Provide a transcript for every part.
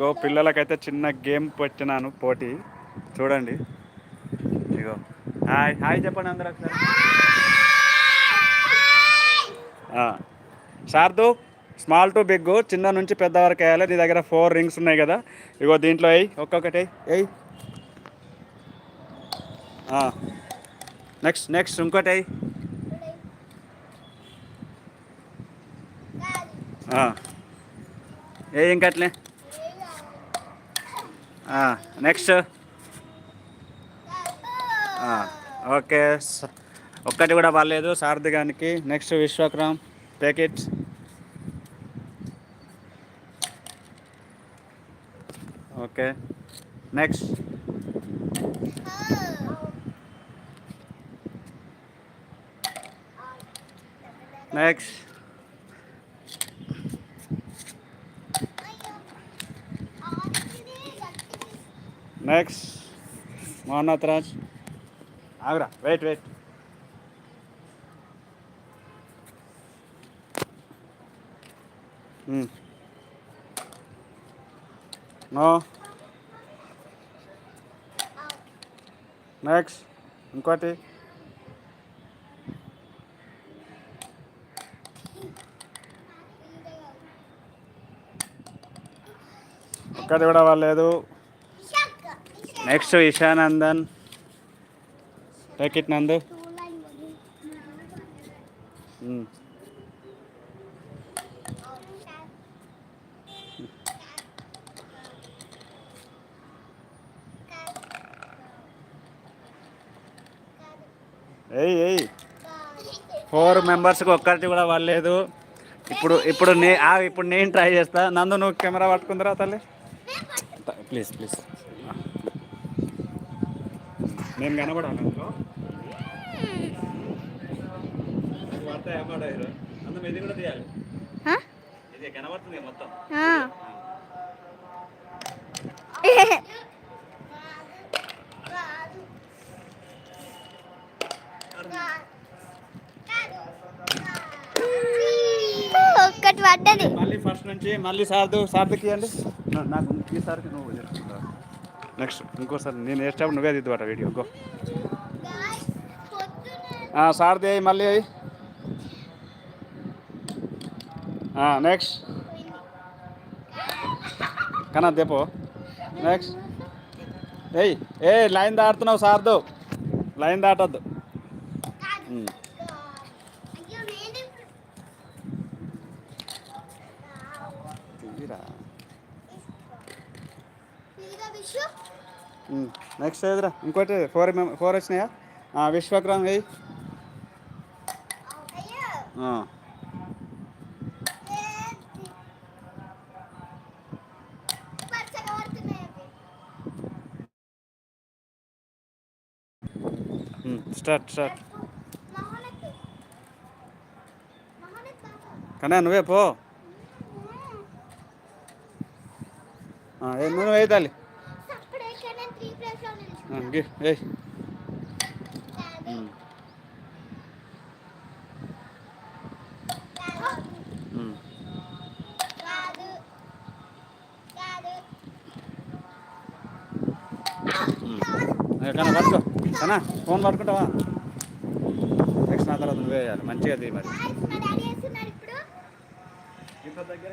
ఇగో పిల్లలకైతే చిన్న గేమ్ పెట్టినాను పోటీ. చూడండి. ఇగో హాయ్ హాయ్ చెప్పండి అందరూ ఒకసారి. శార్దు స్మాల్ టు బిగ్ చిన్న నుంచి పెద్ద వరకు వేయాలి. నీ దగ్గర ఫోర్ రింగ్స్ ఉన్నాయి కదా. ఇగో దీంట్లో వేయి ఒక్కొక్కటి. వేయి నెక్స్ట్ నెక్స్ట్ ఇంకోటి వేయి ఏ ఇంకట్లే. Next okay. ఒక్కటి కూడా పర్లేదు సారథిగానికి next Vishwakram take okay. Next next next Mohannath Raj ఆగురా వెయిట్ వెయిట్ నో నెక్స్ట్ ఇంకోటి. ఒక్కటి కూడా వాళ్ళలేదు నెక్స్ట్ ఇషానందన్ టేక్ నందు ఏయ్ ఏయ్. ఫోర్ మెంబర్స్కి ఒక్కటి కూడా వాళ్ళలేదు ఇప్పుడు ఇప్పుడు నే ఆ, ఇప్పుడు నేను ట్రై చేస్తా. నందు నువ్వు కెమెరా పట్టుకుందిరా తల్లి? ప్లీజ్ ప్లీజ్ నేను కనబడాను అందులో. ఇది కూడా తీయాలి? ఇది కనబడుతుంది మొత్తం. ఆ. ఒక్కటి పడ్డది మళ్ళీ ఫస్ట్ నుంచి మళ్ళీ సార్దు సార్దుకి ఇవ్వండి. నా- నాకు ఈసారికి నువ్వు నెక్స్ట్ ఇంకోసారి నేను వేసేటప్పుడు నువ్వే దిద్దుబాట వీడియో గో. సార్ది అయ్యి మళ్ళీ అయ్యి. నెక్స్ట్. కన్నా దేపో. నెక్స్ట్. ఏయ్ ఏ లైన్ దాటుతున్నావు సార్దు. లైన్ దాటద్దు. నెక్స్ట్ ఏదిరా? ఇంకోటి ఫోర్ ఫోర్ వచ్చినాయా? ఆ, విశ్వక్రమ్ స్టార్ట్ స్టార్ట్ కన్నా నువ్వే పో. ఏ, నువ్వు వేయి ఏ, కన్నా పట్టుకో కన్నా ఫోన్ పట్టుకుంటావా? నెక్స్ట్ నా తర్వాత నువ్వే వేయాలి మంచిగా అది మరి. దగ్గర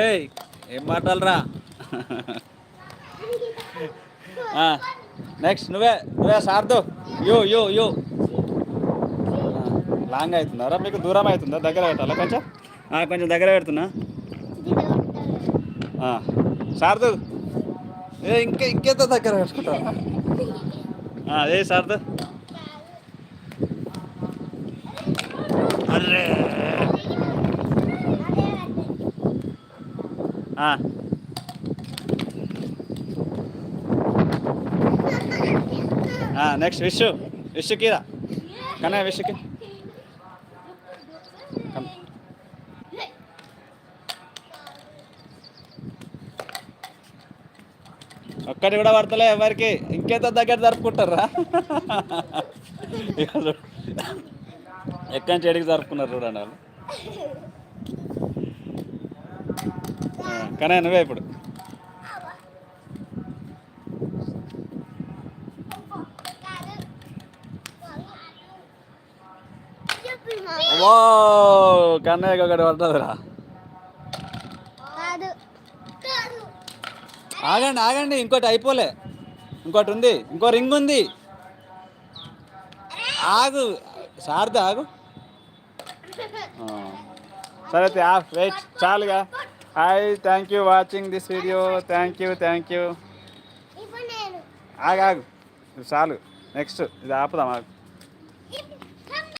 ఏయ్ ఏం మాట్లాడరా? నెక్స్ట్ నువ్వే నువ్వే సార్దు. You you you. లాంగ్ అవుతుందారా? మీకు దూరం అవుతుందా? దగ్గర పెట్టాలా కొంచెం? కొంచెం దగ్గర పెడుతున్నా. ఆ, శారదు ఏ ఇంకా ఇంకెంత దగ్గర పెట్టుకుంటా అదే సర్దు? నెక్స్ట్ విష్ విష్కి కీరా కన్నా విష్కి ఒక్కటి కూడా పడతలే ఎవరికి? ఇంకేంత దగ్గర జరుపుకుంటారా? ఎక్కడి నుంచి ఎడికి జరుపుకున్నారు చూడండి వాళ్ళు. కానీ నువ్వే ఇప్పుడు. ఓ కన్నయ్య ఒకటి పడుతుందిరా. ఆగండి ఆగండి ఇంకోటి అయిపోలే. ఇంకోటి ఉంది ఇంకో రింగ్ ఉంది. ఆగు శారద ఆగు. సరే wait చాలుగా. Hi thank you watching this video thank you thank you ఇప్పుడు నేను. ఆగు ఆగు. ఇది చాలు. నెక్స్ట్ ఇది ఆపుదాం ఆగు.